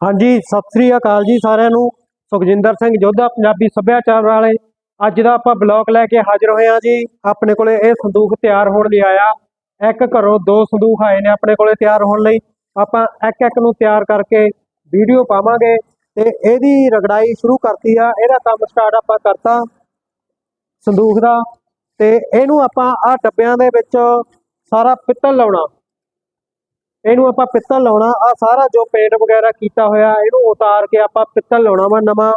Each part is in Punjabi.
ਹਾਂਜੀ, ਸਤਿ ਸ੍ਰੀ ਅਕਾਲ ਜੀ ਸਾਰਿਆਂ ਨੂੰ। ਸੁਖਜਿੰਦਰ ਸਿੰਘ ਜੋਧਾ, ਪੰਜਾਬੀ ਸੱਭਿਆਚਾਰ ਵਾਲੇ। ਅੱਜ ਦਾ ਆਪਾਂ ਬਲੌਗ ਲੈ ਕੇ ਹਾਜ਼ਰ ਹੋਏ ਹਾਂ ਜੀ। ਆਪਣੇ ਕੋਲੇ ਇਹ ਸੰਦੂਖ ਤਿਆਰ ਹੋਣ ਲਈ ਆਇਆ। ਇੱਕ ਘਰੋਂ ਦੋ ਸੰਦੂਕ ਆਏ ਨੇ ਆਪਣੇ ਕੋਲੇ ਤਿਆਰ ਹੋਣ ਲਈ। ਆਪਾਂ ਇੱਕ ਇੱਕ ਨੂੰ ਤਿਆਰ ਕਰਕੇ ਵੀਡੀਓ ਪਾਵਾਂਗੇ ਤੇ ਇਹਦੀ ਰਗੜਾਈ ਸ਼ੁਰੂ ਕਰਤੀ ਆ। ਇਹਦਾ ਕੰਮ ਸਟਾਰਟ ਆਪਾਂ ਕਰਤਾ ਸੰਦੂਕ ਦਾ। ਤੇ ਇਹਨੂੰ ਆਪਾਂ ਆ ਡੱਬਿਆਂ ਦੇ ਵਿੱਚ ਸਾਰਾ ਪਿੱਤਲ ਲਾਉਣਾ। ਇਹਨੂੰ ਆਪਾਂ ਪਿੱਤਲ ਲਾਉਣਾ। ਆ ਸਾਰਾ ਜੋ ਪੇਂਟ ਵਗੈਰਾ ਕੀਤਾ ਹੋਇਆ, ਇਹਨੂੰ ਉਤਾਰ ਕੇ ਆਪਾਂ ਪਿੱਤਲ ਲਾਉਣਾ ਵਾ ਨਵਾਂ।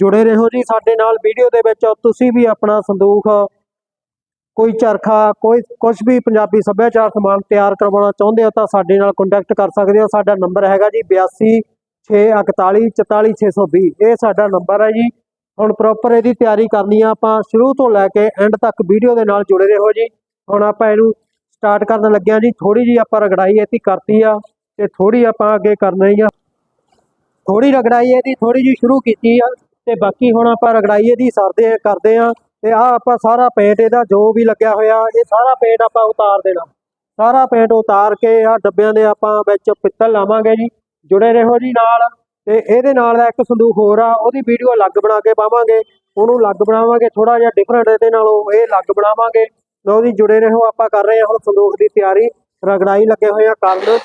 ਜੁੜੇ ਰਹੋ ਜੀ ਸਾਡੇ ਨਾਲ ਵੀਡੀਓ ਦੇ ਵਿੱਚ। ਤੁਸੀਂ ਵੀ ਆਪਣਾ ਸੰਦੂਖ, ਕੋਈ ਚਰਖਾ, ਕੋਈ ਕੁਝ ਵੀ ਪੰਜਾਬੀ ਸੱਭਿਆਚਾਰ ਸਮਾਨ ਤਿਆਰ ਕਰਵਾਉਣਾ ਚਾਹੁੰਦੇ ਹੋ ਤਾਂ ਸਾਡੇ ਨਾਲ ਕੰਟੈਕਟ ਕਰ ਸਕਦੇ ਹੋ। ਸਾਡਾ ਨੰਬਰ ਹੈਗਾ ਜੀ 82 641 44620 ਇਹ ਸਾਡਾ ਨੰਬਰ ਹੈ ਜੀ। ਹੁਣ ਪ੍ਰੋਪਰ ਇਹਦੀ ਤਿਆਰੀ ਕਰਨੀ ਆ ਆਪਾਂ। ਸ਼ੁਰੂ ਤੋਂ ਲੈ ਕੇ ਐਂਡ ਤੱਕ ਵੀਡੀਓ ਦੇ ਨਾਲ ਜੁੜੇ ਰਹੋ ਜੀ। ਹੁਣ ਆਪਾਂ ਇਹਨੂੰ ਸਟਾਰਟ ਕਰਨ ਲੱਗਿਆ ਜੀ ਥੋੜੀ ਜੀ ਆਪਾਂ ਰਗੜਾਈ ਇਹਦੀ ਕਰਤੀ ਆ ਤੇ ਥੋੜੀ ਆਪਾਂ ਅੱਗੇ ਕਰਨੀ ਆ। ਥੋੜੀ ਰਗੜਾਈ ਇਹਦੀ ਥੋੜੀ ਜੀ ਸ਼ੁਰੂ ਕੀਤੀ ਆ ਤੇ ਬਾਕੀ ਹੁਣ ਆਪਾਂ ਰਗੜਾਈ ਇਹਦੀ ਸਰਦੇ, ਕਰਦੇ ਆ ਤੇ ਆ ਆਪਾਂ ਸਾਰਾ ਪੇਂਟ ਇਹਦਾ ਜੋ ਵੀ ਲੱਗਿਆ ਹੋਇਆ, ਇਹ ਸਾਰਾ ਪੇਂਟ ਆਪਾਂ ਉਤਾਰ ਦੇਣਾ। ਸਾਰਾ ਪੇਂਟ ਉਤਾਰ ਕੇ ਆ ਡੱਬਿਆਂ ਦੇ ਆਪਾਂ ਵਿੱਚ ਪਿੱਤਲ ਲਾਵਾਂਗੇ ਜੀ, ਜੁੜੇ ਰਹੋ ਜੀ ਨਾਲ ਤੇ ਇਹਦੇ ਨਾਲ ਦਾ ਇੱਕ ਸੰਦੂਖ ਹੋਰ ਆ, ਉਹਦੀ ਵੀਡੀਓ ਅਲੱਗ ਬਣਾ ਕੇ ਪਾਵਾਂਗੇ, ਉਹਨੂੰ ਅਲੱਗ ਬਣਾਵਾਂਗੇ ਥੋੜਾ ਜਿਹਾ ਡਿਫਰੈਂਟ ਇਹਦੇ ਨਾਲੋਂ ਇਹ ਅਲੱਗ ਬਣਾਵਾਂਗੇ। ਲਓ ਜੀ ਜੁੜੇ ਰਹੋ ਆਪਾਂ ਕਰ ਰਹੇ ਹਾਂ ਹੁਣ ਸੰਦੂਖ ਦੀ ਤਿਆਰੀ। ਰਗੜਾਈ ਲੱਗੇ ਹੋਏ ਆ ਕਰਨ।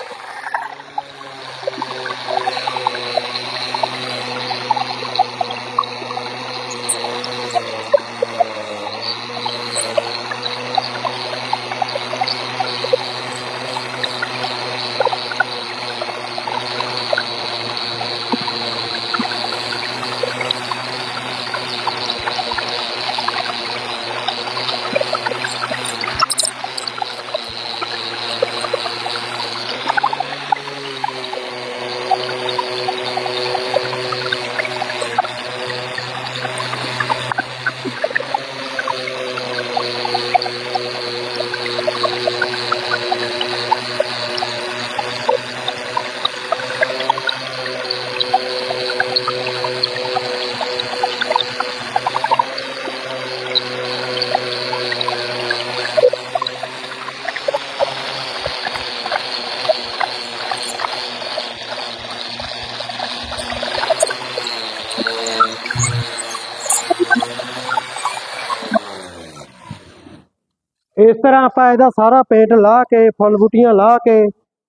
ਆਪਾਂ ਇਹਦਾ ਸਾਰਾ ਪੇਂਟ ਲਾ ਕੇ, ਫੁੱਲ ਬੂਟੀਆਂ ਲਾ ਕੇ,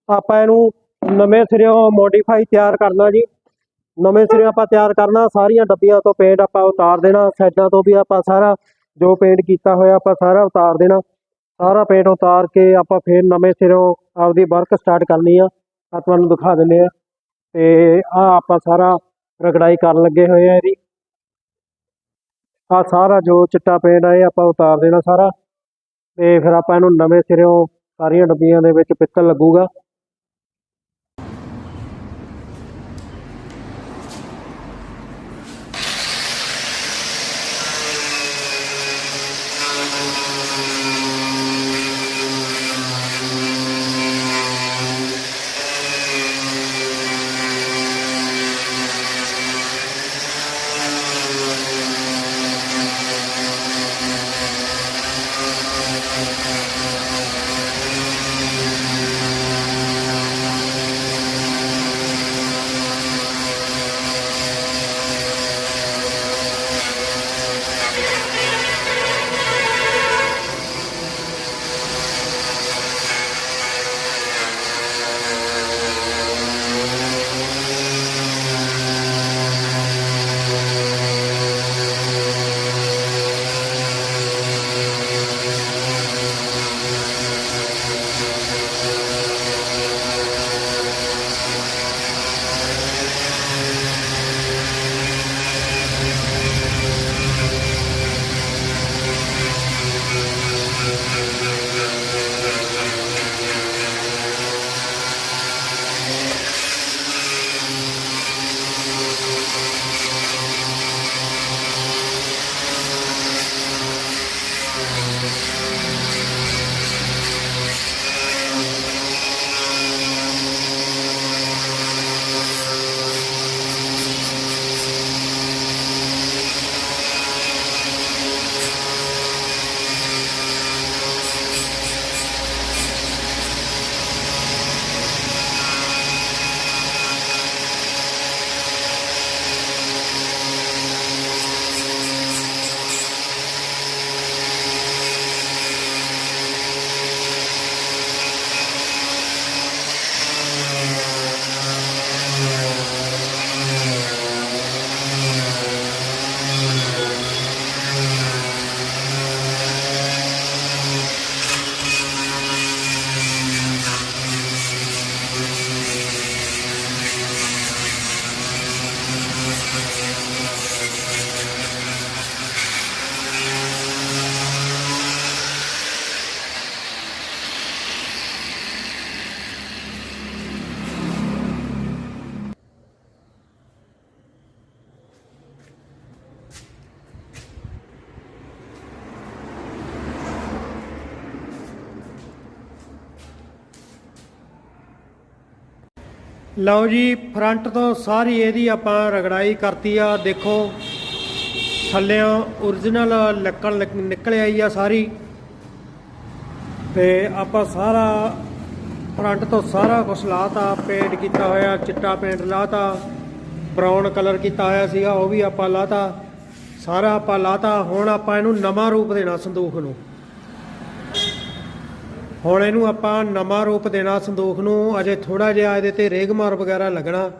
ਆਪਾਂ ਇਹਨੂੰ ਨਵੇਂ ਸਿਰਿਓਂ ਮੋਡੀਫਾਈ ਤਿਆਰ ਕਰਨਾ ਜੀ। ਨਵੇਂ ਸਿਰਿਓਂ ਆਪਾਂ ਤਿਆਰ ਕਰਨਾ, ਸਾਰੀਆਂ ਡੱਬੀਆਂ ਤੋਂ ਪੇਂਟ ਆਪਾਂ ਉਤਾਰ ਦੇਣਾ, ਸਾਈਡਾਂ ਤੋਂ ਵੀ ਆਪਾਂ ਸਾਰਾ ਜੋ ਪੇਂਟ ਕੀਤਾ ਹੋਇਆ ਆਪਾਂ ਸਾਰਾ ਉਤਾਰ ਦੇਣਾ। ਸਾਰਾ ਪੇਂਟ ਉਤਾਰ ਕੇ ਆਪਾਂ ਫੇਰ ਨਵੇਂ ਸਿਰੋਂ ਆਪਦੀ ਵਰਕ ਸਟਾਰਟ ਕਰਨੀ ਆ। ਆ ਤੁਹਾਨੂੰ ਦਿਖਾ ਦਿੰਦੇ ਆ। ਤੇ ਆ ਆਪਾਂ ਸਾਰਾ ਰਗੜਾਈ ਕਰਨ ਲੱਗੇ ਹੋਏ ਆ ਇਹਦੀ। ਆ ਸਾਰਾ ਜੋ ਚਿੱਟਾ ਪੇਂਟ ਆ, ਇਹ ਆਪਾਂ ਉਤਾਰ ਦੇਣਾ ਸਾਰਾ। ਤੇ ਫਿਰ ਆਪਾਂ ਇਹਨੂੰ ਨਵੇਂ ਸਿਰਿਓਂ ਸਾਰੀਆਂ ਡੱਬੀਆਂ ਦੇ ਵਿੱਚ ਪਿੱਤਲ ਲੱਗੂਗਾ। ਲਓ ਜੀ ਫਰੰਟ ਤੋਂ ਸਾਰੀ ਇਹਦੀ ਆਪਾਂ ਰਗੜਾਈ ਕਰਤੀ ਆ। ਦੇਖੋ ਥੱਲਿਆਂ origignal ਲੱਕੜ ਨਿਕ- ਨਿਕਲ ਆਈ ਆ ਸਾਰੀ। ਤੇ ਆਪਾਂ ਸਾਰਾ ਫਰੰਟ ਤੋਂ ਸਾਰਾ ਕੁਝ ਲਾਤਾ ਪੇਂਟ ਕੀਤਾ ਹੋਇਆ, ਚਿੱਟਾ ਪੇਂਟ ਲਾਤਾ ਬਰਾਊਨ ਕਲਰ ਕੀਤਾ ਹੋਇਆ ਸੀਗਾ, ਉਹ ਵੀ ਆਪਾਂ ਲਾਤਾ। ਸਾਰਾ ਆਪਾਂ ਲਾਤਾ, ਹੁਣ ਆਪਾਂ ਇਹਨੂੰ ਨਵਾਂ ਰੂਪ ਦੇਣਾ ਸੰਦੂਖ ਨੂੰ। ਹੁਣ ਇਹਨੂੰ ਆਪਾਂ ਨਵਾਂ ਰੂਪ ਦੇਣਾ, ਸੰਦੋਖ ਨੂੰ, ਅਜੇ ਥੋੜਾ ਜਿਹਾ ਇਹਦੇ ਤੇ ਰੇਗਮਾਰ ਵਗੈਰਾ ਲੱਗਣਾ।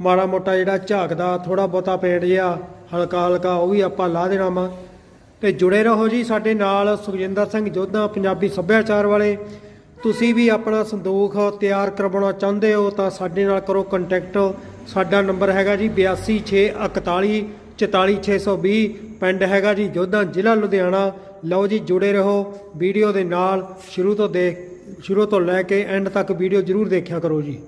ਮਾੜਾ ਮੋਟਾ ਜਿਹੜਾ ਝਾਕਦਾ ਥੋੜਾ ਬਹੁਤਾ ਪੇਂਟ ਜਿਹਾ, ਹਲਕਾ ਹਲਕਾ, ਉਹ ਵੀ ਆਪਾਂ ਲਾ ਦੇਣਾ ਵਾ। ਤੇ ਜੁੜੇ ਰਹੋ ਜੀ ਸਾਡੇ ਨਾਲ ਸੁਖਜਿੰਦਰ ਸਿੰਘ ਜੋਧਾ, ਪੰਜਾਬੀ ਸੱਭਿਆਚਾਰ ਵਾਲੇ। ਤੁਸੀਂ ਵੀ ਆਪਣਾ ਸੰਦੋਖ ਤਿਆਰ ਕਰਵਾਉਣਾ ਚਾਹੁੰਦੇ ਹੋ ਤਾਂ ਸਾਡੇ ਨਾਲ ਕਰੋ ਕੰਟੈਕਟ ਸਾਡਾ ਨੰਬਰ ਹੈਗਾ ਜੀ 826141 44620 ਪਿੰਡ ਹੈਗਾ ਜੀ, ਜੋਧਾ ਜ਼ਿਲ੍ਹਾ ਲੁਧਿਆਣਾ। ਲਓ ਜੀ, ਜੁੜੇ ਰਹੋ ਵੀਡੀਓ ਦੇ ਨਾਲ। ਸ਼ੁਰੂ ਤੋਂ ਦੇਖ, ਸ਼ੁਰੂ ਤੋਂ ਲੈ ਕੇ ਐਂਡ ਤੱਕ ਵੀਡੀਓ ਜਰੂਰ ਦੇਖਿਆ ਕਰੋ ਜੀ।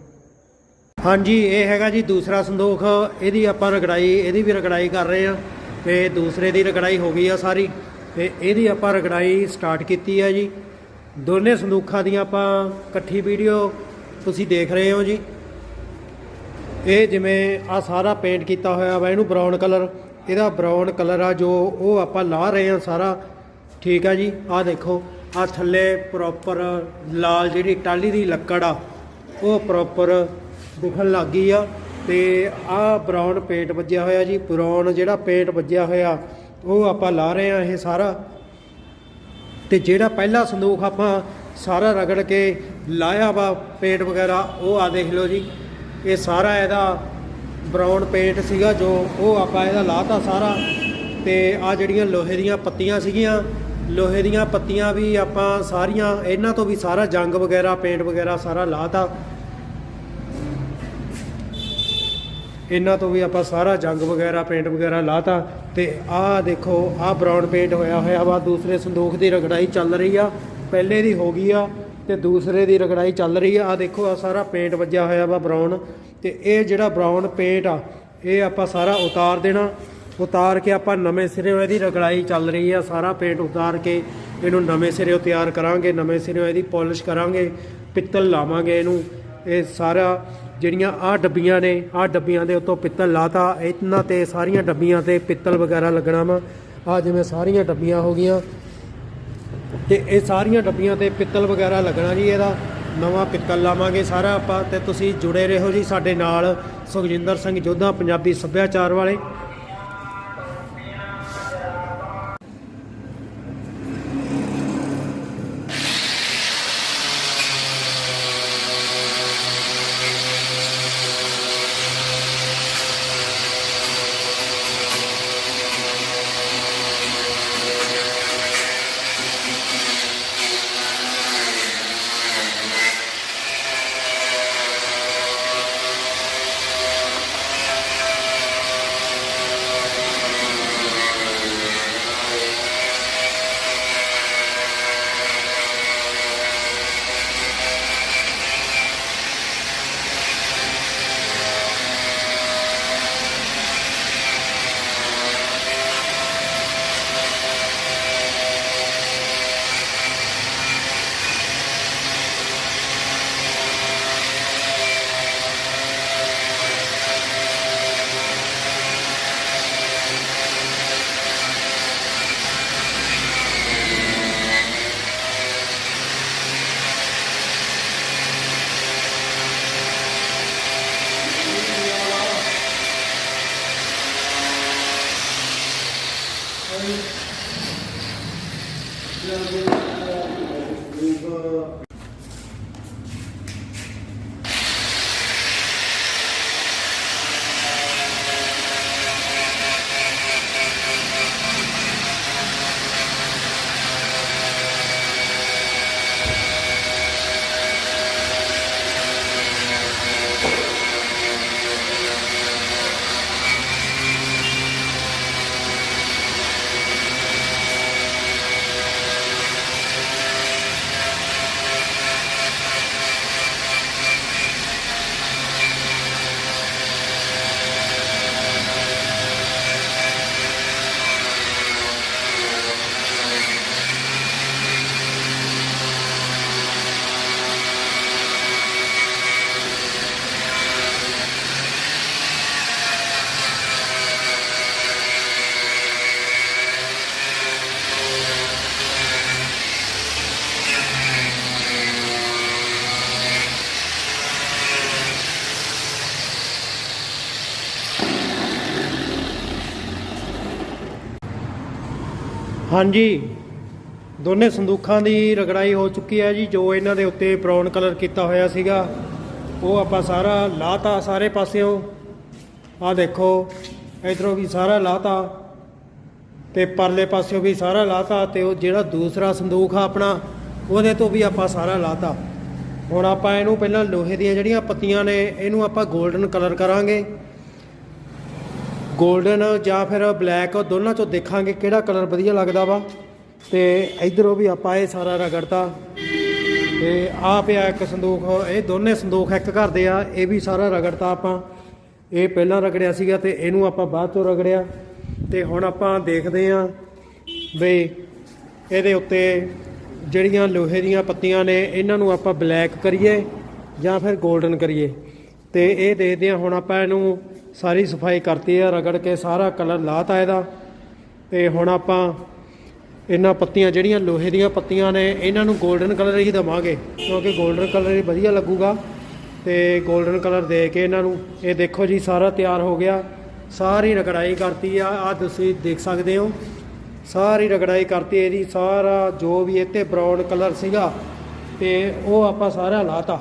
ਹਾਂਜੀ, ਇਹ ਹੈਗਾ ਜੀ ਦੂਸਰਾ ਸੰਦੂਖ। ਇਹਦੀ ਆਪਾਂ ਰਗੜਾਈ, ਇਹਦੀ ਵੀ ਰਗੜਾਈ ਕਰ ਰਹੇ ਆ ਤੇ ਦੂਸਰੇ ਦੀ ਰਗੜਾਈ ਹੋ ਗਈ ਆ ਸਾਰੀ। ਤੇ ਇਹਦੀ ਆਪਾਂ ਰਗੜਾਈ ਸਟਾਰਟ ਕੀਤੀ ਆ ਜੀ। ਦੋਨੇ ਸੰਦੂਖਾਂ ਦੀਆਂ ਆਪਾਂ ਇਕੱਠੀ ਵੀਡੀਓ ਤੁਸੀਂ ਦੇਖ ਰਹੇ ਹੋ ਜੀ। ਇਹ ਜਿਵੇਂ ਆ ਸਾਰਾ ਪੇਂਟ ਕੀਤਾ ਹੋਇਆ ਵਾ, ਇਹਨੂੰ ਬਰਾਊਨ ਕਲਰ ਇਹਦਾ ਬਰਾਊਨ ਕਲਰ ਆ ਜੋ ਉਹ ਆਪਾਂ ਲਾ ਰਹੇ ਆ ਸਾਰਾ। ਠੀਕ ਆ ਜੀ ਆ ਦੇਖੋ ਆ ਥੱਲੇ ਪ੍ਰੋਪਰ ਲਾਲ ਜਿਹੜੀ ਟਾਲੀ ਦੀ ਲੱਕੜ ਆ, ਉਹ ਪ੍ਰੋਪਰ ਦਿਖਣ ਲੱਗ ਗਈ ਆ। ਤੇ ਆ ਬਰਾਊਨ ਪੇਂਟ ਵੱਜਿਆ ਹੋਇਆ ਜੀ ਬਰਾਊਨ ਜਿਹੜਾ ਪੇਂਟ ਵੱਜਿਆ ਹੋਇਆ, ਉਹ ਆਪਾਂ ਲਾ ਰਹੇ ਆ ਇਹ ਸਾਰਾ। ਤੇ ਜਿਹੜਾ ਪਹਿਲਾ ਸੰਦੂਖ ਆਪਾਂ ਸਾਰਾ ਰਗੜ ਕੇ ਲਾਇਆ ਵਾ ਪੇਂਟ ਵਗੈਰਾ, ਉਹ ਆ ਦੇਖ ਲਓ ਜੀ। ਇਹ ਸਾਰਾ ਇਹਦਾ ਬਰਾਊਨ ਪੇਂਟ ਸੀਗਾ ਜੋ ਉਹ ਆਪਾਂ ਇਹਦਾ ਲਾਤਾ ਸਾਰਾ। ਤੇ ਆ ਜਿਹੜੀਆਂ ਲੋਹੇ ਦੀਆਂ ਪੱਤੀਆਂ ਸੀਗੀਆਂ, ਲੋਹੇ ਦੀਆਂ ਪੱਤੀਆਂ ਵੀ ਆਪਾਂ ਸਾਰੀਆਂ, ਇਹਨਾਂ ਤੋਂ ਵੀ ਸਾਰਾ ਜੰਗ ਵਗੈਰਾ ਪੇਂਟ ਵਗੈਰਾ ਸਾਰਾ ਲਾਤਾ। ਇਹਨਾਂ ਤੋਂ ਵੀ ਆਪਾਂ ਸਾਰਾ ਜੰਗ ਵਗੈਰਾ ਪੇਂਟ ਵਗੈਰਾ ਲਾਤਾ। ਤੇ ਆਹ ਦੇਖੋ ਆਹ ਬਰਾਊਨ ਪੇਂਟ ਹੋਇਆ ਹੋਇਆ ਵਾ, ਦੂਸਰੇ ਸੰਦੂਖ ਦੀ ਰਗੜਾਈ ਚੱਲ ਰਹੀ ਆ। ਪਹਿਲੇ ਦੀ ਹੋ ਗਈ ਆ। ਤੇ ਦੂਸਰੇ ਦੀ ਰਗੜਾਈ ਚੱਲ ਰਹੀ ਆ। ਆ ਦੇਖੋ ਆ ਸਾਰਾ ਪੇਂਟ ਵੱਜਿਆ ਹੋਇਆ ਵਾ ਬਰਾਊਨ ਤੇ ਇਹ ਜਿਹੜਾ ਬਰਾਊਨ ਪੇਂਟ ਆ, ਇਹ ਆਪਾਂ ਸਾਰਾ ਉਤਾਰ ਦੇਣਾ। ਉਤਾਰ ਕੇ ਆਪਾਂ ਨਵੇਂ ਸਿਰੇ ਇਹਦੀ ਰਗੜਾਈ ਚੱਲ ਰਹੀ ਆ। ਸਾਰਾ ਪੇਂਟ ਉਤਾਰ ਕੇ ਇਹਨੂੰ ਨਵੇਂ ਸਿਰੇ ਤਿਆਰ ਕਰਾਂਗੇ, ਨਵੇਂ ਸਿਰੇ ਇਹਦੀ ਪਾਲਿਸ਼ ਕਰਾਂਗੇ, ਪਿੱਤਲ ਲਾਵਾਂਗੇ ਇਹਨੂੰ। ਇਹ ਸਾਰਾ ਜਿਹੜੀਆਂ ਆਹ ਡੱਬੀਆਂ ਨੇ, ਆਹ ਡੱਬੀਆਂ ਦੇ ਉੱਤੋਂ ਪਿੱਤਲ ਲਾਤਾ। ਇਹਨਾਂ ਤੇ ਸਾਰੀਆਂ ਡੱਬੀਆਂ ਤੇ ਪਿੱਤਲ ਵਗੈਰਾ ਲੱਗਣਾ ਵਾ। ਆ ਜਿਵੇਂ ਸਾਰੀਆਂ ਡੱਬੀਆਂ ਹੋ ਗਈਆਂ ਤੇ ਇਹ ਸਾਰੀਆਂ ਡੱਬੀਆਂ ਤੇ ਪਿੱਤਲ ਵਗੈਰਾ ਲੱਗਣਾ ਜੀ ਇਹਦਾ। ਨਵਾਂ ਪਿੱਤਲ ਲਾਵਾਂਗੇ ਸਾਰਾ ਆਪਾਂ ਤੇ ਤੁਸੀਂ ਜੁੜੇ ਰਹੋ ਜੀ ਸਾਡੇ ਨਾਲ ਸੁਖਜਿੰਦਰ ਸਿੰਘ ਜੋਧਾ, ਪੰਜਾਬੀ ਸੱਭਿਆਚਾਰ ਵਾਲੇ। ਹਾਂਜੀ। ਦੋਨੇ ਸੰਦੂਖਾਂ ਦੀ ਰਗੜਾਈ ਹੋ ਚੁੱਕੀ ਹੈ ਜੀ, ਜੋ ਇਹਨਾਂ ਦੇ ਉੱਤੇ ਬ੍ਰਾਊਨ ਕਲਰ ਕੀਤਾ ਹੋਇਆ ਸੀਗਾ। ਉਹ ਆਪਾਂ ਸਾਰਾ ਲਾਤਾ ਸਾਰੇ ਪਾਸਿਓਂ। ਆਹ ਦੇਖੋ, ਇਧਰੋਂ ਵੀ ਸਾਰਾ ਲਾਤਾ ਤੇ ਪਰਲੇ ਪਾਸਿਓਂ ਵੀ ਸਾਰਾ ਲਾਤਾ ਤੇ ਉਹ ਜਿਹੜਾ ਦੂਸਰਾ ਸੰਦੂਖ ਆ ਆਪਣਾ, ਉਹਦੇ ਤੋਂ ਵੀ ਆਪਾਂ ਸਾਰਾ ਲਾਤਾ। ਹੁਣ ਆਪਾਂ ਇਹਨੂੰ ਪਹਿਲਾਂ ਲੋਹੇ ਦੀਆਂ ਜਿਹੜੀਆਂ ਪੱਤੀਆਂ ਨੇ, ਇਹਨੂੰ ਆਪਾਂ 골ਡਨ ਕਲਰ ਕਰਾਂਗੇ। 골ਡਨ ਜਾਂ ਫਿਰ ਬਲੈਕ ਦੋਨਾਂ ਚੋਂ ਦੇਖਾਂਗੇ ਕਿਹੜਾ ਕਲਰ ਵਧੀਆ ਲੱਗਦਾ ਵਾ। ਤੇ ਇਧਰੋਂ ਵੀ ਆਪਾਂ ਇਹ ਸਾਰਾ ਰਗੜਤਾ ਤੇ। ਆ ਪਿਆ ਇੱਕ ਸੰਦੂਖ, ਇਹ ਦੋਨੇ ਸੰਦੂਖ ਇੱਕ ਘਰ ਦੇ ਆ, ਇਹ ਵੀ ਸਾਰਾ ਰਗੜਤਾ ਆਪਾਂ। ਇਹ ਪਹਿਲਾਂ ਰਗੜਿਆ ਸੀਗਾ ਤੇ ਇਹਨੂੰ ਆਪਾਂ ਬਾਅਦ ਚੋਂ ਰਗੜਿਆ। ਤੇ ਹੁਣ ਆਪਾਂ ਦੇਖਦੇ ਆ ਵੀ ਇਹਦੇ ਉੱਤੇ ਜਿਹੜੀਆਂ ਲੋਹੇ ਦੀਆਂ ਪੱਤੀਆਂ ਨੇ, ਇਹਨਾਂ ਨੂੰ ਆਪਾਂ ਬਲੈਕ ਕਰੀਏ ਜਾਂ ਫਿਰ 골ਡਨ ਕਰੀਏ। ਤੇ ਇਹ ਦੇਖਦੇ ਆ, ਹੁਣ ਆਪਾਂ ਇਹਨੂੰ ਸਾਰੀ ਸਫ਼ਾਈ ਕਰਤੀ ਆ, ਰਗੜ ਕੇ ਸਾਰਾ ਕਲਰ ਲਾਤਾ ਇਹਦਾ। ਤੇ ਹੁਣ ਆਪਾਂ ਇਹਨਾਂ ਪੱਤੀਆਂ, ਜਿਹੜੀਆਂ ਲੋਹੇ ਦੀਆਂ ਪੱਤੀਆਂ ਨੇ, ਇਹਨਾਂ ਨੂੰ 골ਡਨ ਕਲਰ ਹੀ ਦਵਾਂਗੇ, ਕਿਉਂਕਿ 골ਡਨ ਕਲਰ ਹੀ ਵਧੀਆ ਲੱਗੂਗਾ। ਤੇ 골ਡਨ ਕਲਰ ਦੇ ਕੇ ਇਹਨਾਂ ਨੂੰ, ਇਹ ਦੇਖੋ ਜੀ, ਸਾਰਾ ਤਿਆਰ ਹੋ ਗਿਆ। ਸਾਰੀ ਰਗੜਾਈ ਕਰਤੀ ਆ ਆ ਤੁਸੀਂ ਦੇਖ ਸਕਦੇ ਹੋ। ਸਾਰੀ ਰਗੜਾਈ ਕਰਤੀ ਇਹਦੀ, ਸਾਰਾ ਜੋ ਵੀ ਇੱਥੇ ਬ੍ਰਾਊਨ ਕਲਰ ਸੀਗਾ, ਤੇ ਉਹ ਆਪਾਂ ਸਾਰਾ ਲਾਤਾ।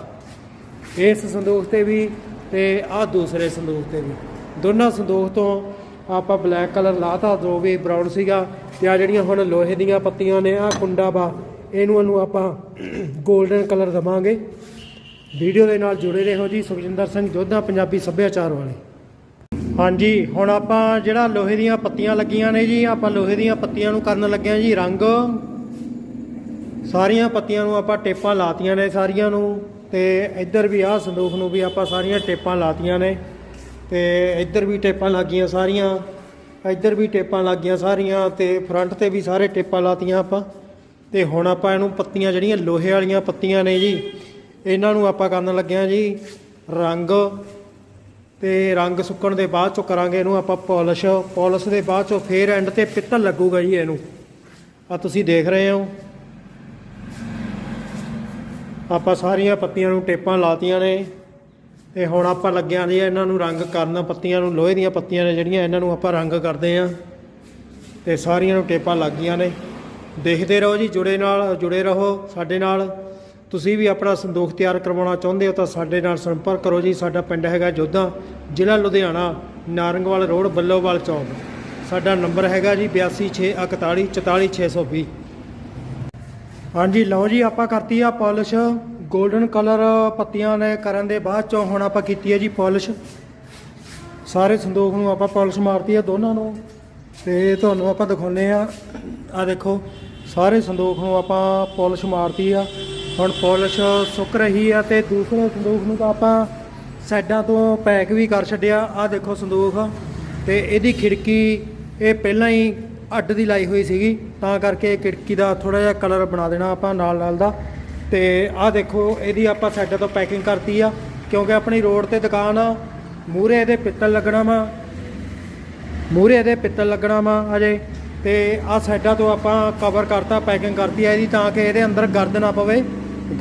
ਇਸ ਸੰਦੂਕ ਤੇ ਵੀ ਤੇ ਆਹ ਦੂਸਰੇ ਸੰਦੂਕ ਤੇ ਵੀ। ਦੋਨਾਂ ਸੰਦੂਕ ਤੋਂ ਆਪਾਂ ਬਲੈਕ ਕਲਰ ਲਾਤਾ, ਜੋ ਵੀ ਬਰਾਊਨ ਸੀਗਾ, ਤੇ ਆ ਜਿਹੜੀਆਂ ਹੁਣ ਲੋਹੇ ਦੀਆਂ ਪੱਤੀਆਂ ਨੇ ਆ ਕੁੰਡਾ ਵਾ, ਇਹਨੂੰ ਇਹਨੂੰ ਆਪਾਂ 골ਡਨ ਕਲਰ ਦਵਾਂਗੇ। ਵੀਡੀਓ ਦੇ ਨਾਲ ਜੁੜੇ ਰਹੋ ਜੀ, ਸੁਖਜਿੰਦਰ ਸਿੰਘ ਜੋਧਾ, ਪੰਜਾਬੀ ਸੱਭਿਆਚਾਰ ਵਾਲੇ। ਹਾਂਜੀ, ਹੁਣ ਆਪਾਂ ਜਿਹੜਾ ਲੋਹੇ ਦੀਆਂ ਪੱਤੀਆਂ ਲੱਗੀਆਂ ਨੇ ਜੀ, ਆਪਾਂ ਲੋਹੇ ਦੀਆਂ ਪੱਤੀਆਂ ਨੂੰ ਕਰਨ ਲੱਗੇ ਹਾਂ ਜੀ ਰੰਗ। ਸਾਰੀਆਂ ਪੱਤੀਆਂ ਨੂੰ ਆਪਾਂ ਟੇਪਾਂ ਲਾਤੀਆਂ ਨੇ ਸਾਰੀਆਂ ਨੂੰ। ਤੇ ਇੱਧਰ ਵੀ ਆਹ ਸੰਦੂਖ ਨੂੰ ਵੀ ਆਪਾਂ ਸਾਰੀਆਂ ਟੇਪਾਂ ਲਾਤੀਆਂ ਨੇ ਤੇ ਇੱਧਰ ਵੀ ਟੇਪਾਂ ਲੱਗੀਆਂ ਸਾਰੀਆਂ, ਇੱਧਰ ਵੀ ਟੇਪਾਂ ਲੱਗੀਆਂ ਸਾਰੀਆਂ ਤੇ ਫਰੰਟ ਤੇ ਵੀ ਸਾਰੇ ਟੇਪਾਂ ਲਾਤੀਆਂ ਆਪਾਂ ਤੇ ਹੁਣ ਆਪਾਂ ਇਹਨੂੰ ਪੱਤੀਆਂ ਜਿਹੜੀਆਂ ਲੋਹੇ ਵਾਲੀਆਂ ਪੱਤੀਆਂ ਨੇ ਜੀ, ਇਹਨਾਂ ਨੂੰ ਆਪਾਂ ਕਰਨ ਲੱਗੇ ਹਾਂ ਜੀ ਰੰਗ ਤੇ ਰੰਗ ਸੁੱਕਣ ਦੇ ਬਾਅਦ ਚੋਂ ਕਰਾਂਗੇ ਇਹਨੂੰ ਆਪਾਂ ਪਾਲਿਸ਼ ਪਾਲਿਸ਼ ਦੇ ਬਾਅਦ ਚੋਂ ਫੇਰ ਐਂਡ ਤੇ ਪਿੱਤਲ ਲੱਗੂਗਾ ਜੀ ਇਹਨੂੰ। ਆ ਤੁਸੀਂ ਦੇਖ ਰਹੇ ਹੋ। ਆਪਾਂ ਸਾਰੀਆਂ ਪੱਤੀਆਂ ਨੂੰ ਟੇਪਾਂ ਲਾਤੀਆਂ ਨੇ ਤੇ ਹੁਣ ਆਪਾਂ ਲੱਗਿਆ ਜੀ ਇਹਨਾਂ ਨੂੰ ਰੰਗ ਕਰਨ, ਪੱਤੀਆਂ ਨੂੰ ਲੋਹੇ ਦੀਆਂ ਪੱਤੀਆਂ ਨੇ ਜਿਹੜੀਆਂ ਇਹਨਾਂ ਨੂੰ ਆਪਾਂ ਰੰਗ ਕਰਦੇ ਆਂ। ਤੇ ਸਾਰੀਆਂ ਨੂੰ ਟੇਪਾਂ ਲੱਗ ਗਈਆਂ ਨੇ। ਦੇਖਦੇ ਰਹੋ ਜੀ, ਜੁੜੇ ਨਾਲ, ਜੁੜੇ ਰਹੋ ਸਾਡੇ ਨਾਲ। ਤੁਸੀਂ ਵੀ ਆਪਣਾ ਸੰਦੋਖ ਤਿਆਰ ਕਰਵਾਉਣਾ ਚਾਹੁੰਦੇ ਹੋ ਤਾਂ ਸਾਡੇ ਨਾਲ ਸੰਪਰਕ ਕਰੋ ਜੀ। ਸਾਡਾ ਪਿੰਡ ਹੈਗਾ ਜੋਧਾ, ਜ਼ਿਲ੍ਹਾ ਲੁਧਿਆਣਾ, ਨਾਰੰਗਵਾਲ ਰੋਡ, ਬੱਲੋਵਾਲ ਚੌਂਕ। ਸਾਡਾ ਨੰਬਰ ਹੈਗਾ ਜੀ 826141 44620 ਹਾਂਜੀ, ਲਓ ਜੀ, ਆਪਾਂ ਕਰਤੀ ਆ ਪਾਲਿਸ਼। 골ਡਨ ਕਲਰ ਪੱਤੀਆਂ ਨੇ ਕਰਨ ਦੇ ਬਾਅਦ ਚੋਂ ਹੁਣ ਆਪਾਂ ਕੀਤੀ ਹੈ ਜੀ ਪਾਲਿਸ਼। ਸਾਰੇ ਸੰਦੂਕ ਨੂੰ ਆਪਾਂ ਪਾਲਿਸ਼ ਮਾਰਤੀ ਆ ਦੋਨਾਂ ਨੂੰ। ਤੇ ਤੁਹਾਨੂੰ ਆਪਾਂ ਦਿਖਾਉਨੇ ਆ। ਆ ਦੇਖੋ, ਸਾਰੇ ਸੰਦੂਕ ਨੂੰ ਆਪਾਂ ਪਾਲਿਸ਼ ਮਾਰਤੀ ਆ। ਹੁਣ ਪਾਲਿਸ਼ ਸੁੱਕ ਰਹੀ ਆ ਤੇ ਦੂਸਰੇ ਸੰਦੂਕ ਨੂੰ ਤਾਂ ਆਪਾਂ ਸਾਈਡਾਂ ਤੋਂ ਪੈਕ ਵੀ ਕਰ ਛੱਡਿਆ। ਆ ਦੇਖੋ ਸੰਦੂਕ ਤੇ ਇਹਦੀ ਖਿੜਕੀ, ਇਹ ਪਹਿਲਾਂ ਹੀ ਅੱਡ ਦੀ ਲਾਈ ਹੋਈ ਸੀਗੀ, ਤਾਂ ਕਰਕੇ ਖਿੜਕੀ ਦਾ ਥੋੜਾ ਜਿਹਾ ਕਲਰ ਬਣਾ ਦੇਣਾ ਆਪਾਂ ਨਾਲ ਨਾਲ ਦਾ। ਤੇ ਆਹ ਦੇਖੋ, ਇਹਦੀ ਆਪਾਂ ਸਾਈਡਾਂ ਤੋਂ ਪੈਕਿੰਗ ਕਰਤੀ ਆ, ਕਿਉਂਕਿ ਆਪਣੀ ਰੋਡ ਤੇ ਦੁਕਾਨ ਆ ਮੂਰੇ ਇਹਦੇ ਪਿੱਤਲ ਲੱਗਣਾ ਵਾ ਮੂਰੇ ਇਹਦੇ ਪਿੱਤਲ ਲੱਗਣਾ ਵਾ ਅਜੇ ਤੇ ਆਹ ਸਾਈਡਾਂ ਤੋਂ ਆਪਾਂ ਕਵਰ ਕਰਤਾ ਪੈਕਿੰਗ ਕਰਤੀ ਆ ਇਹਦੀ, ਤਾਂ ਕਿ ਇਹਦੇ ਅੰਦਰ ਗਰਦ ਨਾ ਪਵੇ।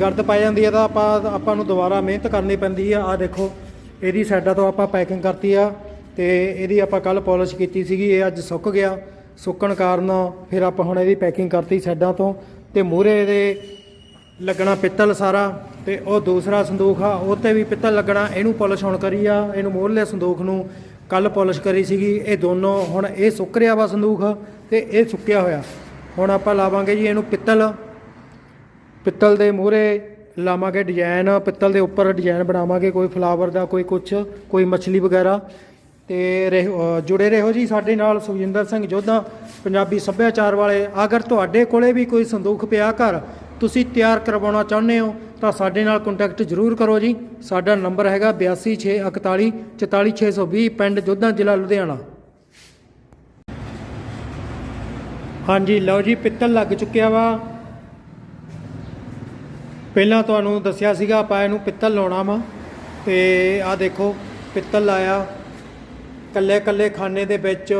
ਗਰਦ ਪੈ ਜਾਂਦੀ ਹੈ ਤਾਂ ਆਪਾਂ ਆਪਾਂ ਨੂੰ ਦੁਬਾਰਾ ਮਿਹਨਤ ਕਰਨੀ ਪੈਂਦੀ ਆ। ਆਹ ਦੇਖੋ, ਇਹਦੀ ਸਾਈਡਾਂ ਤੋਂ ਆਪਾਂ ਪੈਕਿੰਗ ਕਰਤੀ ਆ, ਤੇ ਇਹਦੀ ਆਪਾਂ ਕੱਲ ਪਾਲਿਸ਼ ਕੀਤੀ ਸੀਗੀ, ਇਹ ਅੱਜ ਸੁੱਕ ਗਿਆ। ਸੁੱਕਣ ਕਾਰਨ ਫਿਰ ਆਪਾਂ ਹੁਣ ਇਹਦੀ ਪੈਕਿੰਗ ਕਰਤੀ ਸਾਈਡਾਂ ਤੋਂ ਤੇ ਮੂਹਰੇ ਦੇ ਲੱਗਣਾ ਪਿੱਤਲ ਸਾਰਾ ਤੇ ਉਹ ਦੂਸਰਾ ਸੰਦੂਖ ਆ, ਉਹ ਤੇ ਵੀ ਪਿੱਤਲ ਲੱਗਣਾ, ਇਹਨੂੰ ਪਾਲਿਸ਼ ਹੁਣ ਕਰੀ ਆ, ਇਹਨੂੰ ਮੋਹਰਲੇ ਸੰਦੂਖ ਨੂੰ ਕੱਲ ਪਾਲਿਸ਼ ਕਰੀ ਸੀਗੀ, ਇਹ ਦੋਨੋਂ ਹੁਣ ਇਹ ਸੁੱਕ ਰਿਹਾ ਵਾ ਸੰਦੂਖ ਤੇ ਇਹ ਸੁੱਕਿਆ ਹੋਇਆ। ਹੁਣ ਆਪਾਂ ਲਾਵਾਂਗੇ ਜੀ ਇਹਨੂੰ ਪਿੱਤਲ ਪਿੱਤਲ ਦੇ ਮੂਹਰੇ ਲਾਵਾਂਗੇ ਡਿਜ਼ਾਈਨ ਪਿੱਤਲ ਦੇ ਉੱਪਰ ਡਿਜ਼ਾਈਨ ਬਣਾਵਾਂਗੇ, ਕੋਈ ਫਲਾਵਰ ਦਾ ਕੋਈ ਕੁਛ, ਕੋਈ ਮੱਛਲੀ ਵਗੈਰਾ। ਤੇ ਰਹਿ- ਜੁੜੇ ਰਹੋ ਜੀ ਸਾਡੇ ਨਾਲ ਸੁਖਜਿੰਦਰ ਸਿੰਘ ਜੋਧਾ, ਪੰਜਾਬੀ ਸੱਭਿਆਚਾਰ ਵਾਲੇ। ਅਗਰ ਤੁਹਾਡੇ ਕੋਲੇ ਵੀ ਕੋਈ ਸੰਦੂਖ ਪਿਆ ਘਰ, ਤੁਸੀਂ ਤਿਆਰ ਕਰਵਾਉਣਾ ਚਾਹੁੰਦੇ ਹੋ, ਤਾਂ ਸਾਡੇ ਨਾਲ ਕੰਟੈਕਟ ਜ਼ਰੂਰ ਕਰੋ ਜੀ। ਸਾਡਾ ਨੰਬਰ ਹੈਗਾ 826141 44620 ਪਿੰਡ ਜੋਧਾ, ਜ਼ਿਲ੍ਹਾ ਲੁਧਿਆਣਾ। ਹਾਂਜੀ, ਲਓ ਜੀ, ਪਿੱਤਲ ਲੱਗ ਚੁੱਕਿਆ ਵਾ। ਪਹਿਲਾਂ ਤੁਹਾਨੂੰ ਦੱਸਿਆ ਸੀਗਾ, ਆਪਾਂ ਇਹਨੂੰ ਪਿੱਤਲ ਲਾਉਣਾ ਵਾ। ਤੇ ਆਹ ਦੇਖੋ, ਪਿੱਤਲ ਲਾਇਆ ਕੱਲੇ ਕੱਲੇ ਖਾਨੇ ਦੇ ਵਿੱਚ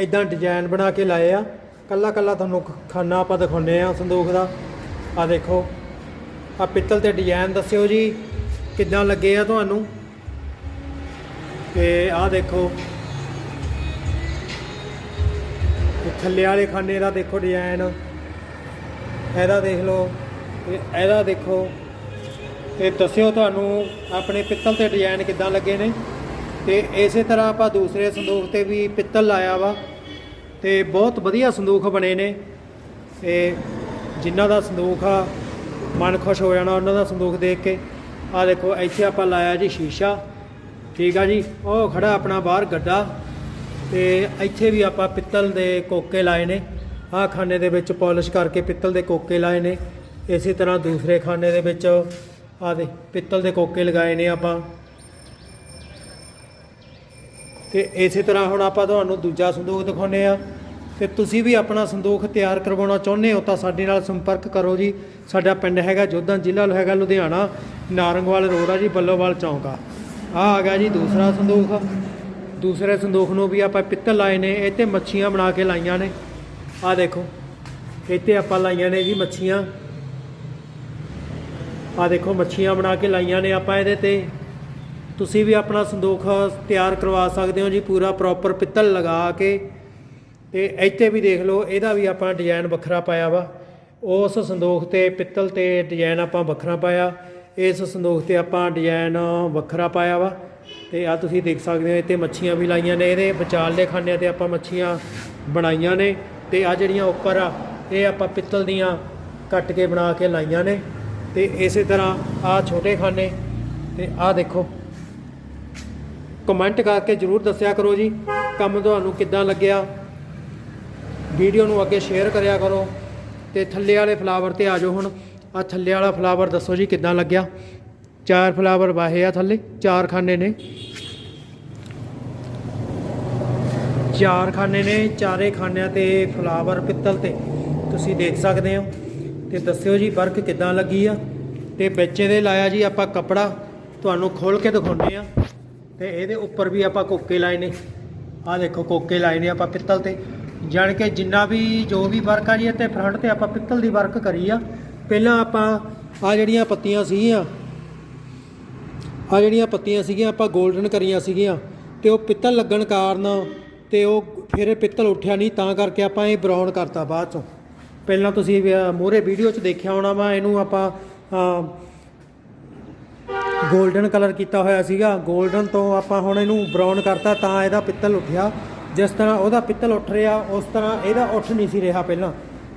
ਇਦਾਂ ਡਿਜ਼ਾਈਨ ਬਣਾ ਕੇ ਲਾਏ ਆ। ਕੱਲਾ ਕੱਲਾ ਤੁਹਾਨੂੰ ਖਾਨਾ ਆਪਾਂ ਦਿਖਾਉਨੇ ਆ ਸੰਦੂਖ ਦਾ। ਆ ਦੇਖੋ ਆ ਪਿੱਤਲ ਤੇ ਡਿਜ਼ਾਈਨ ਦੱਸਿਓ ਜੀ, ਕਿੱਦਾਂ ਲੱਗੇ ਆ ਤੁਹਾਨੂੰ? ਤੇ ਆਹ ਦੇਖੋ ਥੱਲੇ ਵਾਲੇ ਖਾਨੇ ਦਾ ਦੇਖੋ ਡਿਜ਼ਾਈਨ ਇਹਦਾ ਦੇਖ ਲਓ ਇਹਦਾ ਦੇਖੋ, ਤੇ ਦੱਸਿਓ ਤੁਹਾਨੂੰ ਆਪਣੇ ਪਿੱਤਲ ਤੇ ਡਿਜ਼ਾਈਨ ਕਿੱਦਾਂ ਲੱਗੇ ਨੇ। ਤੇ ਇਸੇ ਤਰ੍ਹਾਂ ਆਪਾਂ ਦੂਸਰੇ ਸੰਦੂਖ ਤੇ ਵੀ ਪਿੱਤਲ ਲਾਇਆ ਵਾ ਤੇ ਬਹੁਤ ਵਧੀਆ ਸੰਦੂਖ ਬਣੇ ਨੇ ਤੇ ਜਿਨ੍ਹਾਂ ਦਾ ਸੰਦੂਖ ਆ, ਮਨ ਖੁਸ਼ ਹੋ ਜਾਣਾ ਉਹਨਾਂ ਦਾ ਸੰਦੂਖ ਦੇਖ ਕੇ। ਆ ਦੇਖੋ, ਇੱਥੇ ਆਪਾਂ ਲਾਇਆ ਜੀ ਸ਼ੀਸ਼ਾ। ਠੀਕ ਆ ਜੀ? ਉਹ ਖੜਾ ਆਪਣਾ ਬਾਹਰ ਗੱਡਾ ਤੇ ਇੱਥੇ ਵੀ ਆਪਾਂ ਪਿੱਤਲ ਦੇ ਕੋਕੇ ਲਾਏ ਨੇ। ਆਹ ਖਾਨੇ ਦੇ ਵਿੱਚ ਪਾਲਿਸ਼ ਕਰਕੇ ਪਿੱਤਲ ਦੇ ਕੋਕੇ ਲਾਏ ਨੇ। ਇਸੇ ਤਰ੍ਹਾਂ ਦੂਸਰੇ ਖਾਨੇ ਦੇ ਵਿੱਚ ਆਹ ਦੇ ਪਿੱਤਲ ਦੇ ਕੋਕੇ ਲਗਾਏ ਨੇ ਆਪਾਂ। ਤੇ ਇਸੇ ਤਰ੍ਹਾਂ ਹੁਣ ਆਪਾਂ ਤੁਹਾਨੂੰ ਦੂਜਾ ਸੰਦੂਖ ਦਿਖਾਉਂਦੇ ਆ ਤੇ ਤੁਸੀਂ ਵੀ ਆਪਣਾ ਸੰਦੂਖ ਤਿਆਰ ਕਰਵਾਉਣਾ ਚਾਹੁੰਦੇ ਹੋ ਤਾਂ ਸਾਡੇ ਨਾਲ ਸੰਪਰਕ ਕਰੋ ਜੀ। ਸਾਡਾ ਪਿੰਡ ਹੈਗਾ ਜੋਧਾ ਜ਼ਿਲ੍ਹਾ ਹੈਗਾ ਲੁਧਿਆਣਾ, ਨਾਰੰਗਵਾਲ ਰੋਡ ਆ ਜੀ, ਬੱਲੋਵਾਲ ਚੌਂਕ ਆ। ਆ ਆ ਗਿਆ ਜੀ ਦੂਸਰਾ ਸੰਦੂਖ ਦੂਸਰੇ ਸੰਦੂਖ ਨੂੰ ਵੀ ਆਪਾਂ ਪਿੱਤਲ ਲਾਏ ਨੇ, ਇਹ ਤੇ ਮੱਛੀਆਂ ਬਣਾ ਕੇ ਲਾਈਆਂ ਨੇ। ਆ ਦੇਖੋ ਇੱਥੇ ਆਪਾਂ ਲਾਈਆਂ ਨੇ ਜੀ ਮੱਛੀਆਂ। ਆ ਦੇਖੋ, ਮੱਛੀਆਂ ਬਣਾ ਕੇ ਲਾਈਆਂ ਨੇ ਆਪਾਂ ਇਹਦੇ ਤੇ। ਤੁਸੀਂ ਵੀ ਆਪਣਾ ਸੰਦੂਖ ਤਿਆਰ ਕਰਵਾ ਸਕਦੇ ਹੋ ਜੀ, ਪੂਰਾ ਪ੍ਰੋਪਰ ਪਿੱਤਲ ਲਗਾ ਕੇ। ਤੇ ਇੱਥੇ ਵੀ ਦੇਖ ਲਓ, ਇਹਦਾ ਵੀ ਆਪਾਂ ਡਿਜ਼ਾਈਨ ਵੱਖਰਾ ਪਾਇਆ ਵਾ। ਉਸ ਸੰਦੂਖ ਤੇ ਪਿੱਤਲ ਤੇ ਡਿਜ਼ਾਈਨ ਆਪਾਂ ਵੱਖਰਾ ਪਾਇਆ। ਇਸ ਸੰਦੂਖ ਤੇ ਆਪਾਂ ਡਿਜ਼ਾਈਨ ਵੱਖਰਾ ਪਾਇਆ ਵਾ। ਤੇ ਆ ਤੁਸੀਂ ਦੇਖ ਸਕਦੇ ਹੋ, ਇੱਥੇ ਮੱਛੀਆਂ ਵੀ ਲਾਈਆਂ ਨੇ। ਇਹਦੇ ਵਿਚਾਲੇ ਖਾਨਿਆਂ ਤੇ ਆਪਾਂ ਮੱਛੀਆਂ ਬਣਾਈਆਂ ਨੇ। ਤੇ ਆ ਜਿਹੜੀਆਂ ਉੱਪਰ ਆ, ਇਹ ਆਪਾਂ ਪਿੱਤਲ ਦੀਆਂ ਕੱਟ ਕੇ ਬਣਾ ਕੇ ਲਾਈਆਂ ਨੇ। ਤੇ ਇਸੇ ਤਰ੍ਹਾਂ ਆ ਛੋਟੇ ਖਾਨੇ। ਤੇ ਆ ਦੇਖੋ ਕਮੈਂਟ ਕਰਕੇ ਜਰੂਰ ਦੱਸਿਆ ਕਰੋ ਜੀ, ਕੰਮ ਤੁਹਾਨੂੰ ਕਿੱਦਾਂ ਲੱਗਿਆ। ਵੀਡੀਓ ਨੂੰ ਅੱਗੇ ਸ਼ੇਅਰ ਕਰਿਆ ਕਰੋ ਤੇ ਥੱਲੇ ਵਾਲੇ ਫਲਾਵਰ ਤੇ ਆ ਜਾਓ ਹੁਣ। ਆ ਥੱਲੇ ਵਾਲਾ ਫਲਾਵਰ ਦੱਸੋ ਜੀ ਕਿੱਦਾਂ ਲੱਗਿਆ। ਚਾਰ ਫਲਾਵਰ ਵਾਹੇ ਆ ਥੱਲੇ, ਚਾਰ ਖਾਨੇ ਨੇ। ਚਾਰ ਖਾਨੇ ਨੇ, ਚਾਰੇ ਖਾਨਿਆਂ ਤੇ ਫਲਾਵਰ ਪਿੱਤਲ ਤੇ। ਤੁਸੀਂ ਦੇਖ ਸਕਦੇ ਹੋ। ਤੇ ਦੱਸਿਓ ਜੀ ਵਰਕ ਕਿੱਦਾਂ ਲੱਗੀ ਆ। ਤੇ ਵਿੱਚ ਦੇ ਲਾਇਆ ਜੀ ਆਪਾਂ ਕਪੜਾ। ਤੁਹਾਨੂੰ ਖੋਲ ਕੇ ਦਿਖਾਉਂਦੇ ਆ। ਤੇ ਇਹਦੇ ਉੱਪਰ ਵੀ ਆਪਾਂ ਕੋਕੇ ਲਾਏ ਨੇ। ਆਹ ਦੇਖੋ, ਕੋਕੇ ਲਾਏ ਨੇ ਆਪਾਂ ਪਿੱਤਲ ਤੇ। ਜਾਣ ਕੇ ਜਿੰਨਾ ਵੀ ਜੋ ਵੀ ਵਰਕ ਆ ਜੀ ਇੱਥੇ ਫਰੰਟ ਤੇ ਆਪਾਂ ਪਿੱਤਲ ਦੀ ਵਰਕ ਕਰੀ ਆ। ਪਹਿਲਾਂ ਆਪਾਂ ਆ ਜਿਹੜੀਆਂ ਪੱਤੀਆਂ ਸੀਗੀਆਂ ਆ ਜਿਹੜੀਆਂ ਪੱਤੀਆਂ ਸੀਗੀਆਂ ਆਪਾਂ 골ਡਨ ਕਰੀਆਂ ਸੀਗੀਆਂ ਤੇ ਉਹ ਪਿੱਤਲ ਲੱਗਣ ਕਾਰਨ ਤੇ ਉਹ ਫਿਰ ਪਿੱਤਲ ਉੱਠਿਆ ਨਹੀਂ, ਤਾਂ ਕਰਕੇ ਆਪਾਂ ਇਹ ਬਰਾਊਨ ਕਰਤਾ ਬਾਅਦ ਚੋਂ। ਪਹਿਲਾਂ ਤੁਸੀਂ ਮੂਹਰੇ ਵੀਡੀਓ 'ਚ ਦੇਖਿਆ ਹੋਣਾ ਵਾ, ਇਹਨੂੰ ਆਪਾਂ ਗੋਲਡਨ ਕਲਰ ਕੀਤਾ ਹੋਇਆ ਸੀਗਾ। ਗੋਲਡਨ ਤੋਂ ਆਪਾਂ ਹੁਣ ਇਹਨੂੰ ਬਰਾਊਨ ਕਰਤਾ ਤਾਂ ਇਹਦਾ ਪਿੱਤਲ ਉੱਠਿਆ। ਜਿਸ ਤਰ੍ਹਾਂ ਉਹਦਾ ਪਿੱਤਲ ਉੱਠ ਰਿਹਾ, ਉਸ ਤਰ੍ਹਾਂ ਇਹਦਾ ਉੱਠ ਨਹੀਂ ਸੀ ਰਿਹਾ ਪਹਿਲਾਂ।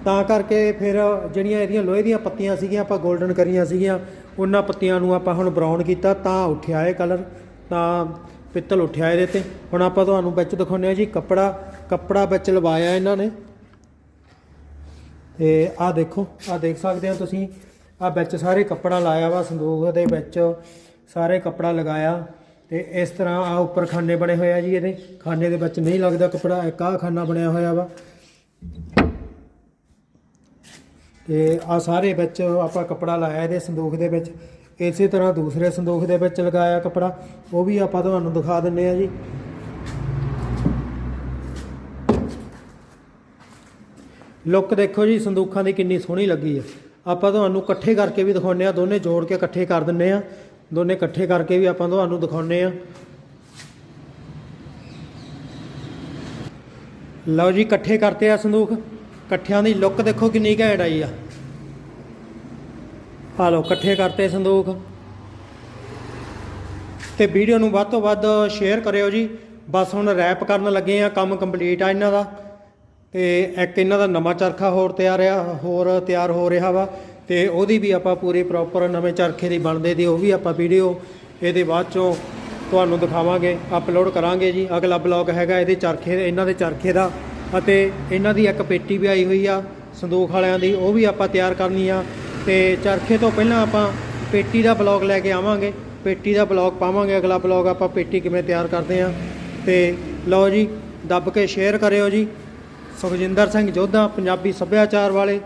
ਤਾਂ ਕਰਕੇ ਫਿਰ ਜਿਹੜੀਆਂ ਇਹਦੀਆਂ ਲੋਹੇ ਦੀਆਂ ਪੱਤੀਆਂ ਸੀਗੀਆਂ, ਆਪਾਂ ਗੋਲਡਨ ਕਰੀਆਂ ਸੀਗੀਆਂ। ਉਹਨਾਂ ਪੱਤੀਆਂ ਨੂੰ ਆਪਾਂ ਹੁਣ ਬਰਾਊਨ ਕੀਤਾ ਤਾਂ ਉੱਠਿਆ ਇਹ ਕਲਰ। ਤਾਂ ਪਿੱਤਲ ਉੱਠਿਆ ਇਹਦੇ ਤੇ। ਹੁਣ ਆਪਾਂ ਤੁਹਾਨੂੰ ਵਿੱਚ ਦਿਖਾਉਂਦੇ ਹਾਂ ਜੀ ਕੱਪੜਾ। ਕੱਪੜਾ ਵਿੱਚ ਲਵਾਇਆ ਇਹਨਾਂ ਨੇ। ਤੇ ਆਹ ਦੇਖੋ, ਆਹ ਦੇਖ ਸਕਦੇ ਆ ਤੁਸੀਂ। ਆ ਵਿੱਚ ਸਾਰੇ ਕੱਪੜਾ ਲਾਇਆ ਵਾ ਸੰਦੂਕ ਦੇ ਵਿੱਚ। ਸਾਰੇ ਕੱਪੜਾ ਲਗਾਇਆ ਤੇ ਇਸ ਤਰ੍ਹਾਂ ਆ ਉੱਪਰ ਖਾਨੇ ਬਣੇ ਹੋਏ ਆ ਜੀ ਇਹਦੇ। ਖਾਨੇ ਦੇ ਵਿੱਚ ਨਹੀਂ ਲੱਗਦਾ ਕੱਪੜਾ, ਇੱਕ ਆਹ ਖਾਨਾ ਬਣਿਆ ਹੋਇਆ ਵਾ। ਤੇ ਆ ਸਾਰੇ ਵਿੱਚ ਆਪਾਂ ਕੱਪੜਾ ਲਾਇਆ ਇਹਦੇ ਸੰਦੂਖ ਦੇ ਵਿੱਚ। ਇਸੇ ਤਰ੍ਹਾਂ ਦੂਸਰੇ ਸੰਦੂਖ ਦੇ ਵਿੱਚ ਲਗਾਇਆ ਕੱਪੜਾ। ਉਹ ਵੀ ਆਪਾਂ ਤੁਹਾਨੂੰ ਦਿਖਾ ਦਿੰਨੇ ਆ ਜੀ। ਲੁੱਕ ਦੇਖੋ ਜੀ, ਸੰਦੂਖਾਂ ਦੀ ਕਿੰਨੀ ਸੋਹਣੀ ਲੱਗੀ ਆ। ਆਪਾਂ ਤੁਹਾਨੂੰ ਇਕੱਠੇ ਕਰਕੇ ਵੀ ਦਿਖਾਉਂਦੇ ਆ, ਦੋਨੇ ਜੋੜ ਕੇ ਇਕੱਠੇ ਕਰ ਦਿੰਨੇ ਆ। ਦੋਨੇ ਇਕੱਠੇ ਕਰਕੇ ਵੀ ਆਪਾਂ ਤੁਹਾਨੂੰ ਦਿਖਾਉਂਦੇ ਆ ਲਓ ਜੀ, ਇਕੱਠੇ ਕਰਤੇ ਆ ਸੰਦੂਕ ਇਕੱਠਿਆਂ ਦੀ ਲੁੱਕ ਦੇਖੋ ਕਿੰਨੀ ਘੈਂਟ ਆਈ ਆ। ਆ ਲਓ, ਇਕੱਠੇ ਕਰਤੇ ਸੰਦੂਕ ਤੇ ਵੀਡੀਓ ਨੂੰ ਵੱਧ ਤੋਂ ਵੱਧ ਸ਼ੇਅਰ ਕਰਿਓ ਜੀ। ਬਸ ਹੁਣ ਰੈਪ ਕਰਨ ਲੱਗੇ ਆ, ਕੰਮ ਕੰਪਲੀਟ ਆ ਇਹਨਾਂ ਦਾ। ਤੇ ਇੱਕ ਇਹਨਾਂ ਦਾ ਨਵਾਂ ਚਰਖਾ ਹੋਰ ਤਿਆਰ ਆ, ਹੋਰ ਤਿਆਰ ਹੋ ਰਿਹਾ ਵਾ। ਤੇ ਉਹਦੀ ਵੀ ਆਪਾਂ ਪੂਰੀ ਪ੍ਰੋਪਰ ਨਵੇਂ ਚਰਖੇ ਦੀ ਬਣਦੇ ਦੀ ਉਹ ਵੀ ਆਪਾਂ ਵੀਡੀਓ ਇਹਦੇ ਬਾਅਦ ਚੋਂ ਤੁਹਾਨੂੰ ਦਿਖਾਵਾਂਗੇ ਅਪਲੋਡ ਕਰਾਂਗੇ ਜੀ। ਅਗਲਾ ਬਲੌਗ ਹੈਗਾ ਇਹਦੇ ਚਰਖੇ ਇਹਨਾਂ ਦੇ ਚਰਖੇ ਦਾ। ਅਤੇ ਇਹਨਾਂ ਦੀ ਇੱਕ ਪੇਟੀ ਵੀ ਆਈ ਹੋਈ ਆ, ਸੰਦੂਖ ਵਾਲਿਆਂ ਦੀ, ਉਹ ਵੀ ਆਪਾਂ ਤਿਆਰ ਕਰਨੀ ਆ। ਤੇ ਚਰਖੇ ਤੋਂ ਪਹਿਲਾਂ ਆਪਾਂ ਪੇਟੀ ਦਾ ਬਲੌਗ ਲੈ ਕੇ ਆਵਾਂਗੇ। ਪੇਟੀ ਦਾ ਬਲੌਗ ਪਾਵਾਂਗੇ, ਅਗਲਾ ਬਲੌਗ ਆਪਾਂ ਪੇਟੀ ਕਿਵੇਂ ਤਿਆਰ ਕਰਦੇ ਆ। ਤੇ ਲਓ ਜੀ, ਦੱਬ ਕੇ ਸ਼ੇਅਰ ਕਰਿਓ ਜੀ। ਸੁਖਜਿੰਦਰ ਸਿੰਘ ਜੋਧਾ, ਪੰਜਾਬੀ ਸੱਭਿਆਚਾਰ ਵਾਲੇ।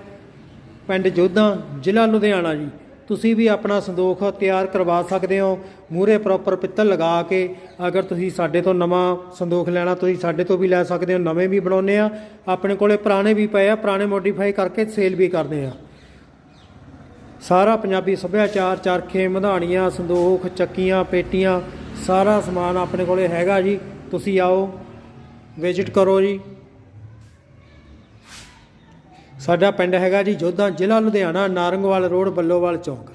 ਪਿੰਡ ਜੋਧਾ, ਜ਼ਿਲ੍ਹਾ ਲੁਧਿਆਣਾ ਜੀ। ਤੁਸੀਂ ਵੀ ਆਪਣਾ ਸੰਦੋਖ ਤਿਆਰ ਕਰਵਾ ਸਕਦੇ ਹੋ। ਮੂਰੇ ਪ੍ਰੋਪਰ ਪਿੱਤਲ ਲਗਾ ਕੇ ਅਗਰ ਤੁਸੀਂ ਸਾਡੇ ਤੋਂ ਨਵਾਂ ਸੰਦੋਖ ਲੈਣਾ, ਤੁਸੀਂ ਸਾਡੇ ਤੋਂ ਵੀ ਲੈ ਸਕਦੇ ਹੋ। ਨਵੇਂ ਵੀ ਬਣਾਉਨੇ ਆ। ਆਪਣੇ ਕੋਲੇ ਪੁਰਾਣੇ ਵੀ ਪਏ ਆ, ਪੁਰਾਣੇ ਮੋਡੀਫਾਈ ਕਰਕੇ ਸੇਲ ਵੀ ਕਰਦੇ ਆ। ਸਾਰਾ ਪੰਜਾਬੀ ਸੱਭਿਆਚਾਰ, ਚਰਖੇ, ਮਧਾਣੀਆਂ, ਸੰਦੋਖ, ਚੱਕੀਆਂ, ਪੇਟੀਆਂ, ਸਾਰਾ ਸਮਾਨ ਆਪਣੇ ਕੋਲੇ ਹੈਗਾ ਜੀ। ਤੁਸੀਂ ਆਓ ਵਿਜ਼ਿਟ ਕਰੋ ਜੀ। ਸਾਡਾ ਪਿੰਡ ਹੈਗਾ ਜੀ ਜੋਧਾ ਜ਼ਿਲ੍ਹਾ ਲੁਧਿਆਣਾ ਨਾਰੰਗਵਾਲ ਰੋਡ ਬੱਲੋਵਾਲ ਚੌਂਕ।